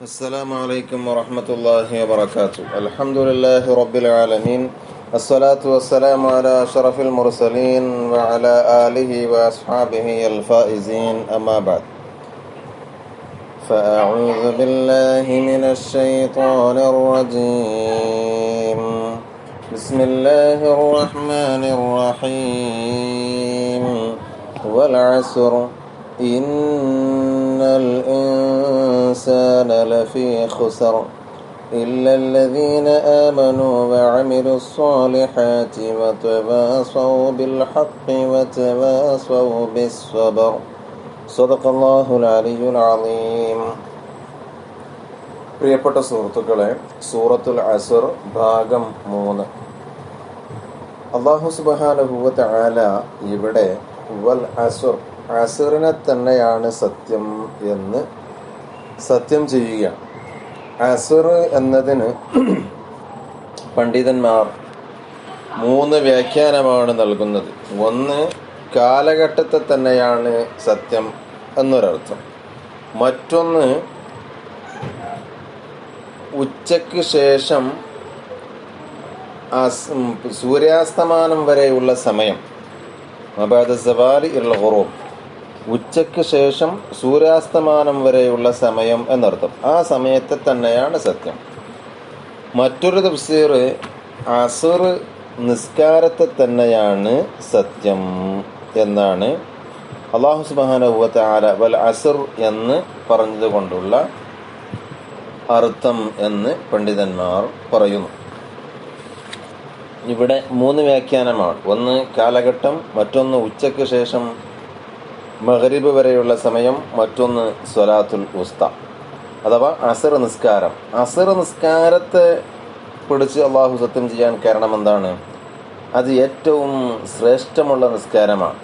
السلام عليكم ورحمة الله وبركاته. الحمد لله رب العالمين. الصلاة والسلام على أشرف المرسلين وعلى آله وأصحابه الفائزين. أما بعد. فأعوذ بالله من الشيطان الرجيم. بسم الله الرحمن الرحيم. والعسر إن الإنسان لفي خسر إلا الذين آمنوا وعملوا الصالحات وتواصوا بالحق وتواصوا بالصبر صدق الله العلي العظيم പ്രിയപ്പെട്ട സുഹൃത്തുക്കളെ സൂറത്തുൽ അസുർ ഭാഗം മൂന്ന് അള്ളാഹു സുബാനുഭൂവത്ത് ആല ഇവിടെ വൽ അസുർ അസുറിനെ തന്നെയാണ് സത്യം എന്ന് സത്യം ചെയ്യുക. അസുർ എന്നതിന് പണ്ഡിതന്മാർ മൂന്ന് വ്യാഖ്യാനമാണ് നൽകുന്നത്. ഒന്ന് കാലഘട്ടത്തെ തന്നെയാണ് സത്യം എന്നൊരർത്ഥം. മറ്റൊന്ന് ഉച്ചയ്ക്ക് ശേഷം സൂര്യാസ്തമാനം വരെയുള്ള സമയം. അബാദ സവാലി ഇള്ള ഹുറൂം ഉച്ചയ്ക്ക് ശേഷം സൂര്യാസ്തമാനം വരെയുള്ള സമയം എന്നർത്ഥം. ആ സമയത്തെ തന്നെയാണ് സത്യം. മറ്റൊരു തഫ്സീർ അസുർ നിസ്കാരത്തെ തന്നെയാണ് സത്യം എന്നാണ് അള്ളാഹു സുബാനുഭവത്തെ ആല വൽ അസുർ എന്ന് പറഞ്ഞതുകൊണ്ടുള്ള അർത്ഥം എന്ന് പണ്ഡിതന്മാർ പറയുന്നു. ഇവിടെ മൂന്ന് വ്യാഖ്യാനമാണ്. ഒന്ന് കാലഘട്ടം മറ്റൊന്ന് ഉച്ചയ്ക്ക് ശേഷം മഹരിബ് വരെയുള്ള സമയം മറ്റൊന്ന് സ്വലാത്തുൽ ഉസ്ത. അഥവാ അസർ നിസ്കാരം. അസർ നിസ്കാരത്തെ പിടിച്ച് അള്ളാഹു സത്യം ചെയ്യാൻ കാരണം എന്താണ്? അത് ഏറ്റവും ശ്രേഷ്ഠമുള്ള നിസ്കാരമാണ്.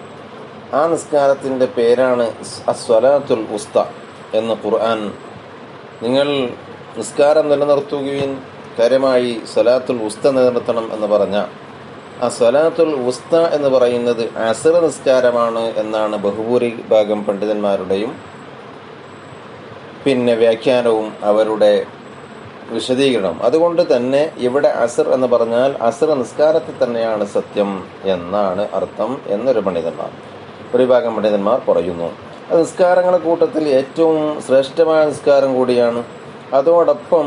ആ നിസ്കാരത്തിന്റെ പേരാണ് അസ്വലാത്തുൽ ഉസ്ത എന്ന് ഖുർആൻ. നിങ്ങൾ നിസ്കാരം നിലനിർത്തുകയും കാര്യമായി സ്വലാത്തുൽ ഉസ്ത നിലനിർത്തണം എന്ന് പറഞ്ഞ ആ സ്വലാത്തുൽ ഉസ്ത എന്ന് പറയുന്നത് അസർ നിസ്കാരമാണ് എന്നാണ് ബഹുഭൂരിഭാഗം പണ്ഡിതന്മാരുടെയും പിന്നെ വ്യാഖ്യാനവും അവരുടെ വിശദീകരണം അതുകൊണ്ട് തന്നെ ഇവിടെ അസർ എന്ന് പറഞ്ഞാൽ അസർ നിസ്കാരത്തിൽ തന്നെയാണ് സത്യം എന്നാണ് അർത്ഥം എന്നൊരു പണ്ഡിതന്മാർ ഒരു ഭാഗം പണ്ഡിതന്മാർ പറയുന്നു. നിസ്കാരങ്ങളുടെ കൂട്ടത്തിൽ ഏറ്റവും ശ്രേഷ്ഠമായ നിസ്കാരം കൂടിയാണ്. അതോടൊപ്പം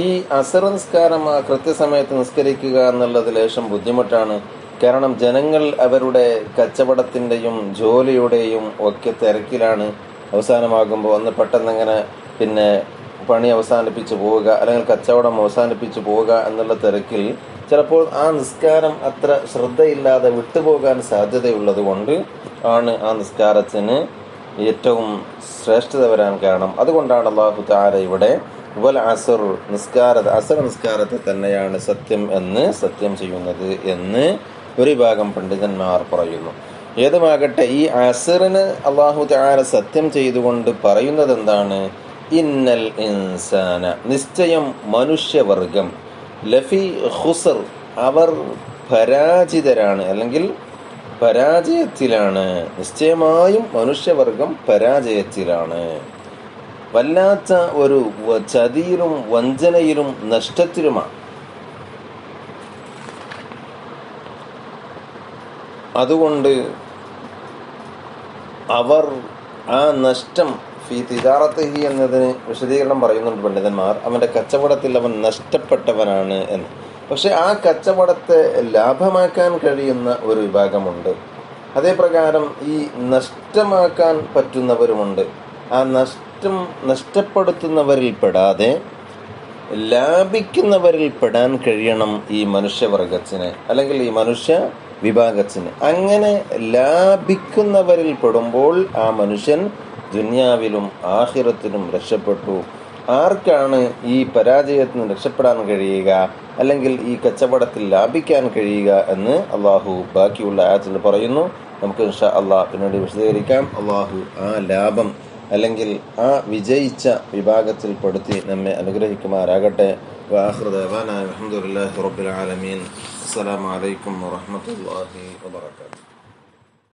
ഈ അസർ നിസ്കാരം കൃത്യസമയത്ത് നിസ്കരിക്കുക എന്നുള്ളത് ലേശം ബുദ്ധിമുട്ടാണ്. കാരണം ജനങ്ങൾ അവരുടെ കച്ചവടത്തിന്റെയും ജോലിയുടെയും ഒക്കെ തിരക്കിലാണ് അവസാനമാകുമ്പോൾ ഒന്ന് പെട്ടെന്നങ്ങനെ പിന്നെ പണി അവസാനിപ്പിച്ച് പോവുക അല്ലെങ്കിൽ കച്ചവടം അവസാനിപ്പിച്ച് പോവുക എന്നുള്ള തിരക്കിൽ ചിലപ്പോൾ ആ നിസ്കാരം അത്ര ശ്രദ്ധയില്ലാതെ വിട്ടുപോകാൻ സാധ്യതയുള്ളത് കൊണ്ട് ആണ് ആ നിസ്കാരത്തിന് ഏറ്റവും ശ്രേഷ്ഠത വരാൻ കാരണം. അതുകൊണ്ടാണ് അള്ളാഹു താര ഇവിടെ വൽ അസർ നിസ്കാര അസർ നിസ്കാരത്തെ തന്നെയാണ് സത്യം എന്ന് സത്യം ചെയ്യുന്നത് എന്ന് ഒരു ഭാഗം പണ്ഡിതന്മാർ പറയുന്നു. ഏതുമാകട്ടെ ഈ അസറിന് അള്ളാഹു താര സത്യം ചെയ്തുകൊണ്ട് പറയുന്നത് എന്താണ് ഇന്നൽ ഇൻസാന നിശ്ചയം മനുഷ്യവർഗം. ലഫി ഹുസർ അവർ പരാജിതരാണ് അല്ലെങ്കിൽ പരാജയത്തിലാണ്. നിശ്ചയമായും മനുഷ്യവർഗം പരാജയത്തിലാണ്. വല്ലാത്ത ഒരു ചതിയിലും വഞ്ചനയിലും നഷ്ടത്തിലുമാണ് അതുകൊണ്ട് അവർ ആ നഷ്ടം ഫി തിജാറത്തഹി എന്നതിന് വിശദീകരണം പറയുന്നുണ്ട് പണ്ഡിതന്മാർ. അവന്റെ കച്ചവടത്തിൽ അവൻ നഷ്ടപ്പെട്ടവനാണ് എന്ന്. പക്ഷെ ആ കച്ചവടത്തെ ലാഭമാക്കാൻ കഴിയുന്ന ഒരു വിഭാഗമുണ്ട്. അതേപ്രകാരം ഈ നഷ്ടമാക്കാൻ പറ്റുന്നവരുമുണ്ട്. ആ നഷ്ടം നഷ്ടപ്പെടുത്തുന്നവരിൽ പെടാതെ ലാഭിക്കുന്നവരിൽ പെടാൻ കഴിയണം ഈ മനുഷ്യവർഗത്തിന് അല്ലെങ്കിൽ ഈ മനുഷ്യ വിഭാഗത്തിന് അങ്ങനെ ലാഭിക്കുന്നവരിൽ പെടുമ്പോൾ ആ മനുഷ്യൻ ദുന്യാവിലും ആഹിറത്തിലും രക്ഷപ്പെട്ടു. ആർക്കാണ് ഈ പരാജയത്തിന് രക്ഷപ്പെടാൻ കഴിയുക അല്ലെങ്കിൽ ഈ കച്ചവടത്തിൽ ലാഭിക്കാൻ കഴിയുക എന്ന് അള്ളാഹു ബാക്കിയുള്ള ആയത്തിൽ പറയുന്നു. നമുക്ക് ഇൻഷാ അള്ളാഹ് പിന്നീട് വിശദീകരിക്കാം. അള്ളാഹു ആ ലാഭം അല്ലെങ്കിൽ ആ വിജയിച്ച വിഭാഗത്തിൽ പെടുത്തി നമ്മെ അനുഗ്രഹിക്കുമാരാകട്ടെ വാഹൃദേവാനായ അഹമ്മദുല്ലാഹി റബ്ബിൽ ആലമീൻ. അസ്സലാമു അലൈക്കും വറഹ്മത്തുള്ളാഹി വബറകാതുഹു.